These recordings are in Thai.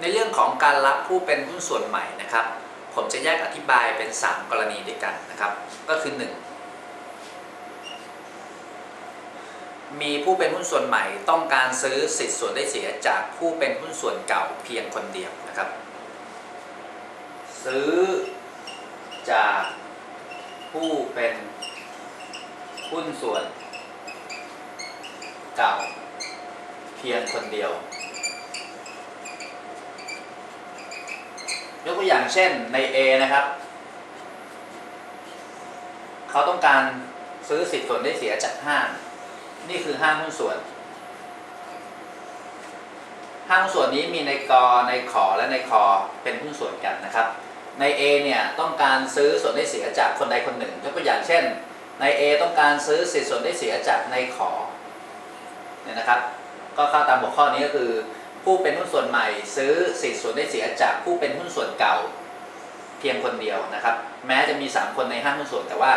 ในเรื่องของการรับผู้เป็นหุ้นส่วนใหม่นะครับ ผมจะแยกอธิบายเป็น 3 กรณีด้วยกันนะครับ ก็คือ 1 มีผู้เป็นหุ้นส่วนใหม่ต้องการซื้อสิทธิ์ส่วนได้เสียจากผู้เป็นหุ้นส่วนเก่าเพียงคนเดียวนะครับ ซื้อจากผู้เป็นหุ้นส่วนเก่าเพียงคนเดียว กตัวอย่างเช่นใน A นะครับ เขาต้องการซื้อสิทธิ์ส่วนได้เสียจากห้าง นี่คือห้างหุ้นส่วน ห้างหุ้นส่วนนี้มีในกอในขอและในคอเป็นหุ้นส่วนกันนะครับ ใน A เนี่ยต้องการซื้อส่วนได้เสียจากคนใดคนหนึ่งยกตัวอย่างเช่น ใน A ต้องการซื้อสิทธิ์ส่วนได้เสียจากในขอเนี่ยนะครับ ก็เข้าตามหัวข้อนี้ก็คือ ผู้เป็นหุ้นส่วนใหม่ซื้อสิทธิ์ส่วนได้เสียจากผู้เป็นหุ้นส่วนเก่าเพียงคนเดียวนะครับ แม้จะมี 3 คนในห้างหุ้นส่วนแต่ว่า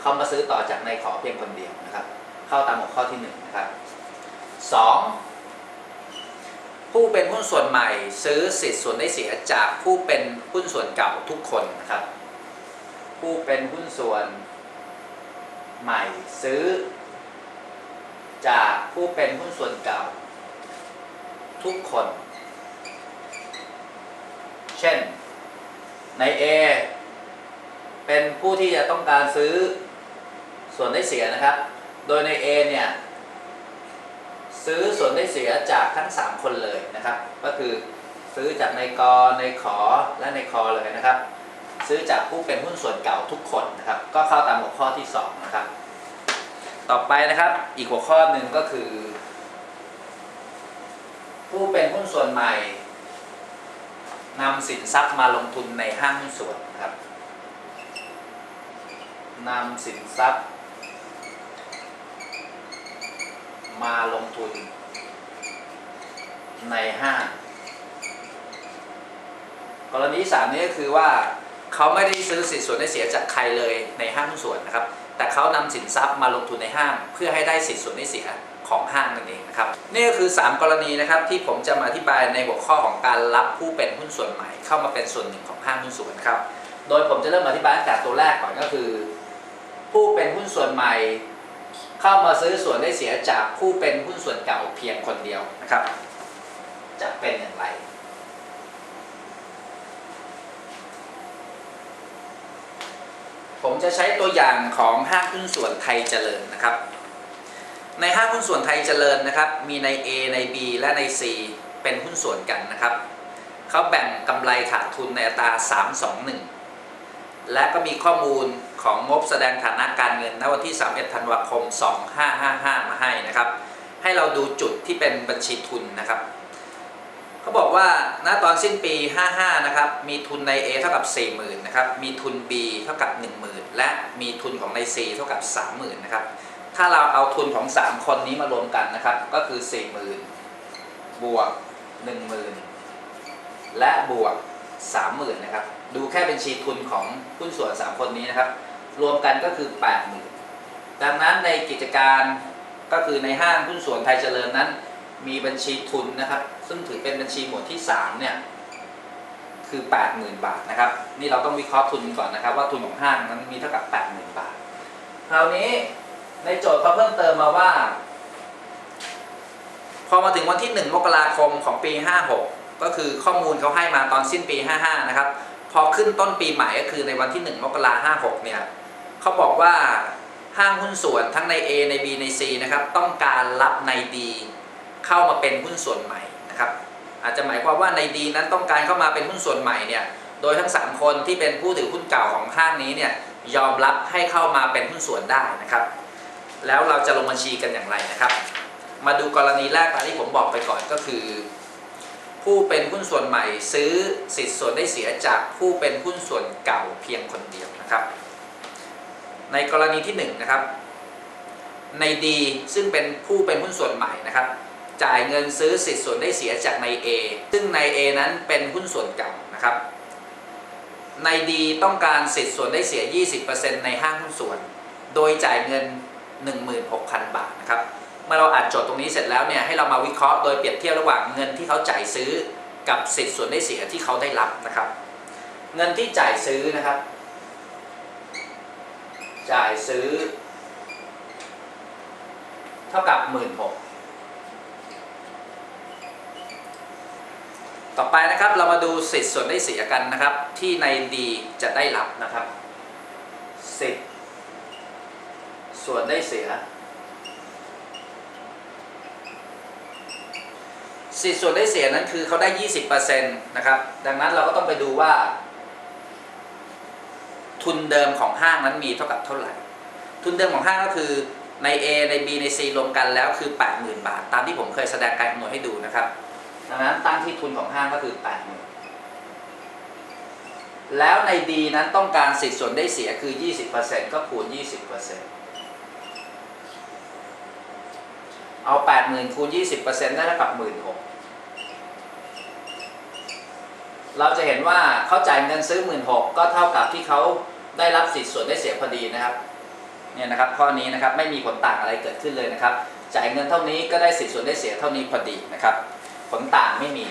เขามาซื้อต่อจากในขอเพียงคนเดียวนะครับ เข้าตามหัวข้อที่1นะครับสองผู้เป็นหุ้นส่วนใหม่ซื้อสิทธิ์ส่วนได้เสียจากผู้เป็นหุ้นส่วนเก่าทุกคนนะครับ ผู้เป็นหุ้นส่วนใหม่ซื้อ จากผู้เป็นหุ้นส่วนเก่า ทุกคน เช่น ใน A เป็นผู้ที่จะต้องการซื้อส่วนได้เสียนะครับ โดยใน A เนี่ยซื้อส่วนได้เสียจากทั้ง 3 คนเลยนะครับ ก็คือซื้อจากในกอในขอและในคอเลยนะครับ ซื้อจากผู้เป็นหุ้นส่วนเก่าทุกคนนะครับ ก็เข้าตามหัวข้อที่ 2 นะครับ ต่อไปนะครับ อีกหัวข้อหนึ่งก็คือ ผู้เป็นหุ้นส่วนใหม่นำสินทรัพย์มาลงทุนในห้างหุ้นส่วนนะครับนำสินทรัพย์ มาลงทุน ในห้างกรณีสามนี้ก็คือว่าเขาไม่ได้ซื้อสินส่วนได้เสียจากใครเลยในห้างหุ้นส่วนนะครับ แต่เขานำสินทรัพย์มาลงทุนในห้างเพื่อให้ได้สินส่วนได้เสีย ของห้างนั่นเองนะครับนี่ก็คือ 3 กรณีนะครับที่ผมจะมาอธิบายในหัวข้อของการรับผู้เป็นหุ้นส่วนใหม่ เข้ามาเป็นส่วนหนึ่งของห้างหุ้นส่วนครับโดยผมจะเริ่มอธิบายตั้งแต่ตัวแรกก่อนก็คือ ผู้เป็นหุ้นส่วนใหม่ เข้ามาซื้อส่วนได้เสียจากผู้เป็นหุ้นส่วนเก่าเพียงคนเดียวนะครับ จะเป็นอย่างไรผมจะใช้ตัวอย่างของห้างหุ้นส่วนไทยเจริญนะครับ ในห้างหุ้นส่วนไทยเจริญนะครับ มีใน A ใน B และใน C เป็นหุ้นส่วนกันนะครับเขาแบ่งกำไรขาดทุนในอัตรา 321 และก็มีข้อมูลของงบแสดงฐานะการเงินณวันที่ 31 ธันวาคม 2555 มาให้นะครับ ให้เราดูจุดที่เป็นบัญชีทุนนะครับเขาบอกว่าณตอนสิ้นปี 55 นะครับ มีทุนใน A เท่ากับ 40,000 นะครับ มีทุน B เท่ากับ 10,000 และมีทุนของใน C เท่ากับ 30,000 นะครับ ถ้าเราเอาทุนของ 3 คนนี้มารวมกันนะครับ ก็คือ 40,000 บวก 10,000 และบวก 30,000 นะครับ ดูแค่บัญชีทุนของหุ้นส่วน 3 คนนี้นะครับ รวมกันก็คือ 80,000 ดังนั้นในกิจการก็คือในห้างหุ้นส่วนไทยเจริญนั้น มีบัญชีทุนนะครับ ซึ่งถือเป็นบัญชีหมวดที่ 3 เนี่ย คือ 80,000 บาทนะครับ นี่เราต้องวิเคราะห์ทุนก่อนนะครับ ว่าทุนของห้างนั้นมีเท่ากับ 80,000 บาท คราวนี้ ในโจทย์เขาเพิ่มเติมมาว่า พอมาถึงวันที่ 1 มกราคมของปี 56 ก็คือข้อมูลเขาให้มาตอนสิ้นปี 55 นะครับ พอขึ้นต้นปีใหม่ก็คือในวันที่ 1 มกราคม56 เนี่ยเขาบอกว่าห้างหุ้นส่วนทั้งใน A ใน B ใน C นะครับ ต้องการรับใน D เข้ามาเป็นหุ้นส่วนใหม่นะครับ อาจจะหมายความว่าใน D นั้นต้องการเข้ามาเป็นหุ้นส่วนใหม่เนี่ยโดยทั้ง 3 คนที่เป็นผู้ถือหุ้นเก่าของห้างนี้เนี่ยยอมรับให้เข้ามาเป็นหุ้นส่วนได้นะครับ แล้วเราจะลงบัญชีกันอย่างไรนะครับ มาดูกรณีแรกตามที่ผมบอกไปก่อนก็คือ ผู้เป็นหุ้นส่วนใหม่ซื้อสิทธิ์ส่วนได้เสียจากผู้เป็นหุ้นส่วนเก่าเพียงคนเดียวนะครับ ในกรณีที่1นงนะครับ ใน D ซึ่งเป็นผู้เป็นหุ้นส่วนใหม่นะครับ จ่ายเงินซื้อสิทธิ์ส่วนได้เสียจากใน A ซึ่งใน A นั้นเป็นหุ้นส่วนเก่านะครับใน D ต้องการสิทธิ์ส่วนได้เสีย 20%ในห้างหุ้นส่วน โดยจ่ายเงิน 16,000 บาทนะครับเมื่อเราอ่านโจทย์ตรงนี้เสร็จแล้วเนี่ยให้เรามาวิเคราะห์โดยเปรียบเทียบระหว่างเงินที่เขาจ่ายซื้อกับสิทธิ์ส่วนได้เสียที่เขาได้รับนะครับ เงินที่จ่ายซื้อนะครับ จ่ายซื้อ เท่ากับหมื่นหกต่อไปนะครับเรามาดูสิทธิ์ส่วนได้เสียกันนะครับ ที่ในดีจะได้รับนะครับ สิทธิ์ ส่วนได้เสีย สิทธิส่วนได้เสียนั้นคือเขาได้20%นตนะครับ ดังนั้นเราก็ต้องไปดูว่า ทุนเดิมของห้างนั้นมีเท่ากับเท่าไหร่ ทุนเดิมของห้างก็คือใน A ใน B ใน C รวมกันแล้วคือ 80,000 บาท ตามที่ผมเคยแสดงการคำนวณให้ดูนะครับ ดังนั้นตั้งที่ทุนของห้างก็คือ 80,000 แล้วใน D นั้นต้องการสิทธิส่วนได้เสียคือ 20%ก็คูณ 20% เอา 80,000คูณ20%ได้เท่ากับ 16,000เราจะเห็นว่าเขาจ่ายเงินซื้อ 16,000ก็เท่ากับที่เขาได้รับสิทธิ์ส่วนได้เสียพอดีนะครับเนี่ยนะครับข้อนี้นะครับไม่มีผลต่างอะไรเกิดขึ้นเลยนะครับ จ่ายเงินเท่านี้ก็ได้สิทธิ์ส่วนได้เสียเท่านี้พอดีนะครับ ผลต่างไม่มี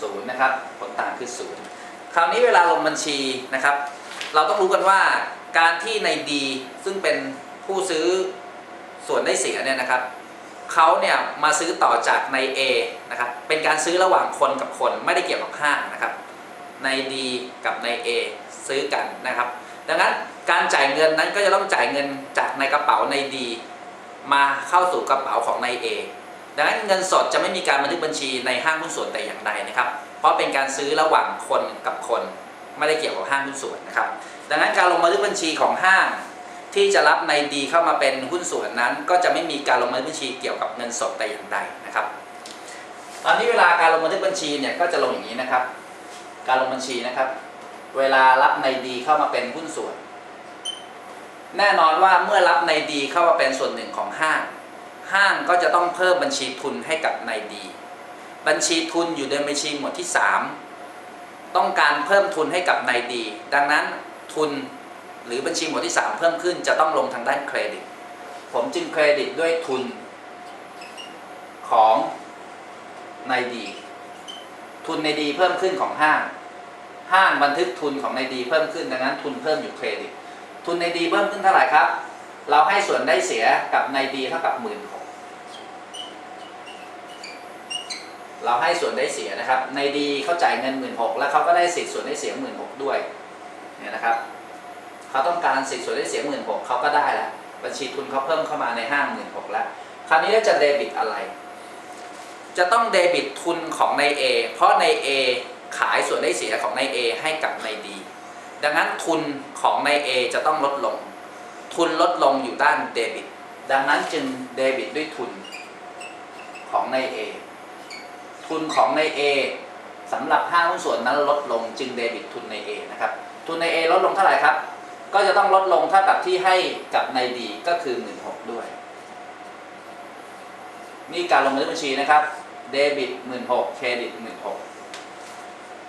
ศูนย์นะครับ ผลต่างคือศูนย์คราวนี้เวลาลงบัญชีนะครับ เราต้องรู้กันว่าการที่ใน D ซึ่งเป็นผู้ซื้อ ส่วนได้เสียเนี่ยนะครับเขาเนี่ยมาซื้อต่อจากใน A นะครับเป็นการซื้อระหว่างคนกับคนไม่ได้เกี่ยวกับห้างนะครับใน D กับใน A ซื้อกันนะครับ ดังนั้นการจ่ายเงินนั้นก็จะต้องจ่ายเงินจากในกระเป๋าใน D มาเข้าสู่กระเป๋าของใน A ดังนั้นเงินสดจะไม่มีการบันทึกบัญชีในห้างหุ้นส่วนแต่อย่างใดนะครับ เพราะเป็นการซื้อระหว่างคนกับคน ไม่ได้เกี่ยวกับห้างหุ้นส่วนนะครับ ดังนั้นการลงบันทึกบัญชีของห้าง ที่จะรับในดีเข้ามาเป็นหุ้นส่วนนั้น ก็จะไม่มีการลงบัญชีเกี่ยวกับเงินสดแต่อย่างใดนะครับ ตอนนี้เวลาการลงบันทึกบัญชีเนี่ยก็จะลงอย่างนี้นะครับ การลงบัญชีนะครับ เวลารับในดีเข้ามาเป็นหุ้นส่วน แน่นอนว่าเมื่อรับในดีเข้ามาเป็นส่วนหนึ่งของห้าง ห้างก็จะต้องเพิ่มบัญชีทุนให้กับในดี บัญชีทุนอยู่ในบัญชีหมวดที่ 3 ต้องการเพิ่มทุนให้กับในดี ดังนั้นทุน หรือบัญชีหมวดที่ 3 เพิ่มขึ้นจะต้องลงทางด้านเครดิต ผมจึงเครดิตด้วยทุนของในดี ทุนในดีเพิ่มขึ้นของห้าง ห้างบันทึกทุนของในดีเพิ่มขึ้นดังนั้นทุนเพิ่มอยู่เครดิต ทุนในดีเพิ่มขึ้นเท่าไหร่ครับ เราให้ส่วนได้เสียกับในดีเท่ากับหมื่นหกเราให้ส่วนได้เสียนะครับ ในดีเขาจ่ายเงินหมื่นหกแล้วเขาก็ได้สิทธิ์ส่วนได้เสียหมื่นหกด้วยเนี่ยนะครับ เขาต้องการสิทธิ์ส่วนได้เสียหมื่นหกเขาก็ได้แล้วบัญชีทุนเขาเพิ่มเข้ามาในห้างหมื่นหกแล้วคราวนี้จะเดบิตอะไร จะต้องเดบิตทุนของใน A เพราะใน A ขายส่วนได้เสียของใน A ให้กับใน D ดังนั้นทุนของใน A จะต้องลดลง ทุนลดลงอยู่ด้านเดบิต ดังนั้นจึงเดบิตด้วยทุนของใน A ทุนของใน A สำหรับห้างหุ้นส่วนนั้นลดลงจึงเดบิตทุนใน A นะครับ ทุนใน A ลดลงเท่าไหร่ครับ ก็จะต้องลดลงเท่ากับที่ให้กับในดีก็คือ1 6ื่นด้วย นี่การลงบันทึกบัญชีนะครับ เดบิต16,000เครดิต16,000